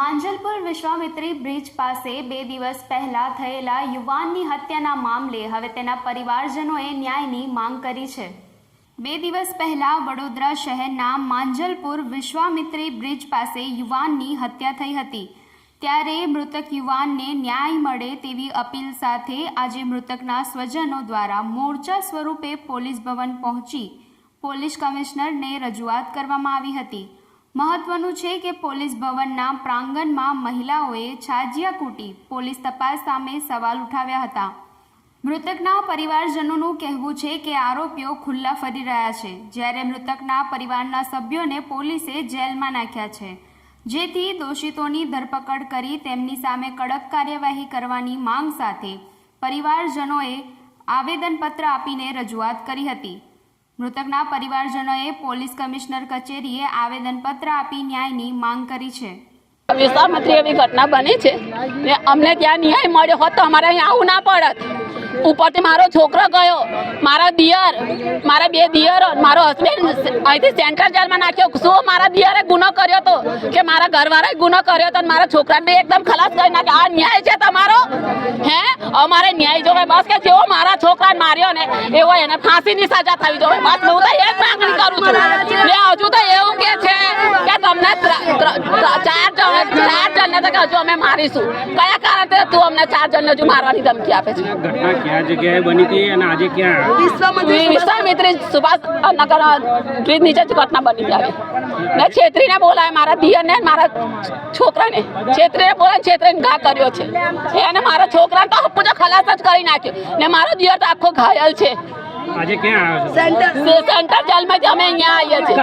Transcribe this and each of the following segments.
Manjalpur Vishwamitri bridge પાસે બે દિવસ પહેલા થયેલા યુવાનની હત્યાના મામલે હવે તેના પરિવારજનોએ ન્યાયની માંગ કરી છે. બે દિવસ પહેલા વડોદરા શહેરના માંજલપુર વિશ્વામિત્રી બ્રિજ પાસે યુવાનની હત્યા થઈ હતી. ત્યારે મૃતક યુવાનને ન્યાય મળે તેવી અપીલ સાથે આજે મૃતકના સ્વજનો દ્વારા મોરચા સ્વરૂપે પોલીસ ભવન પહોંચી પોલીસ કમિશનરને રજૂઆત કરવામાં આવી હતી. મહત્વનું છે કે પોલીસ ભવનના પ્રાંગણમાં મહિલાઓએ છાજિયા કૂટી પોલીસ તપાસ સામે સવાલ ઉઠાવ્યા હતા. મૃતકના પરિવારજનોનું કહેવું છે કે આરોપીઓ ખુલ્લા ફરી રહ્યા છે, જ્યારે મૃતકના પરિવારના સભ્યોને પોલીસે જેલમાં નાખ્યા છે. જેથી દોષિતોની ધરપકડ કરી તેમની સામે કડક કાર્યવાહી કરવાની માંગ સાથે પરિવારજનોએ આવેદનપત્ર આપીને રજૂઆત કરી હતી. મૃતકના પરિવારજનોએ પોલીસ કમિશનર કચેરીએ આવેદનપત્ર આપી ન્યાયની માંગ કરી છે. વિશ્વામિત્રી એવી ઘટના બની છે ને અમને ત્યાં ન્યાય મળ્યો હોત તો અમારે અહીં આવું ના પડત. ઉપરથી મારો છોકરો ગયો, મારા દિયર, મારા બે દિયર, મારો હસબન્ડ અહીંથી સેન્ટ્રલ જેલમાં નાખ્યો. શું મારા દિયરે ગુનો કર્યો હતો કે મારા ઘરવાળાએ ગુનો કર્યો તો મારા છોકરાને એકદમ ખલાસ કરી નાખ્યો. આ ન્યાય છે તમારો? અમારે ન્યાય જોવે બસ કે જેવો મારા છોકરાને માર્યો ને એવો એને ફાંસીની સજા થવી જોવે. બસ હું તો એ જ માંગણી કરું છું. હજુ તો એવું કે છે કે તમને ત્ર- ત્ર- ત્ર- ચાર જણ ચાર જણને હજુ અમે મારીશું. કયા કારણે તું અમને ચાર જણને હજુ મારવાની ધમકી આપે છે. ઘટના ક્યાં જગ્યાએ બની હતી અને આજે ક્યાં? વિશ્વામિત્રી સુભાષ નગર બ્રિજ નીચે જ ઘટના બની ત્યારે ને છેત્રીને બોલાય મારા દિયરને ને મારા છોકરાને. છેત્રીને બોલાય છેત્રીને ઘા કર્યો છે. એને મારા છોકરાને તો પૂજો ખલાસ જ કરી નાખ્યો. ને મારો દિયર તો આખો ઘાયલ છે. આજે ક્યાં આવ્યો સેન્ટર. જેલમાં અમે અહીંયા આવીએ છીએ.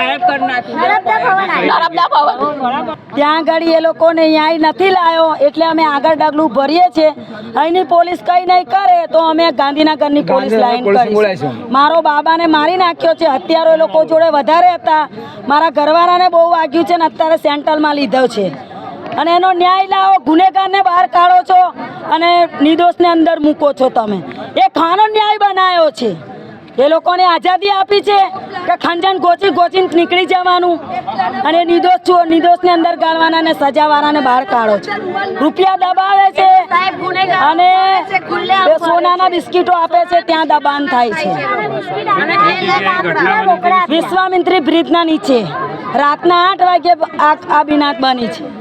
નર્મદા ભવન. ત્યાં આગળ એ લોકોને ન્યાય નથી લાવ્યો એટલે અમે આગળ ડગલું ભરીએ છીએ. અહીંની પોલીસ કંઈ નહીં કરે તો અમે ગાંધીનગરની પોલીસ લાઈન કરીશું. મારો બાબાને મારી નાખ્યો છે હત્યારો એ લોકો જોડે વધારે હતા. મારા ઘરવાળાને બહુ વાગ્યું છે ને અત્યારે સેન્ટ્રલમાં લીધો છે. અને એનો ન્યાય લાવો ગુનેગારને બહાર કાઢો છો અને નિર્દોષને અંદર મૂકો છો તમે. એ ખાનો ન્યાય બનાવ્યો છે. એ લોકોને આઝાદી આપી છે કે ખંજન ગોચી ગોચીને નીકળી જવાનું. અને નિર્દોષ છો, નિર્દોષને અંદર ગાળવાના અને સજાવાળાને બહાર કાઢો છો. રૂપિયા દબાવે છે અને સોનાના બિસ્કીટો આપે છે, ત્યાં દબાણ થાય છે. વિશ્વામિત્રી બ્રિજના નીચે રાતના આઠ વાગે આ બિનાત બની છે.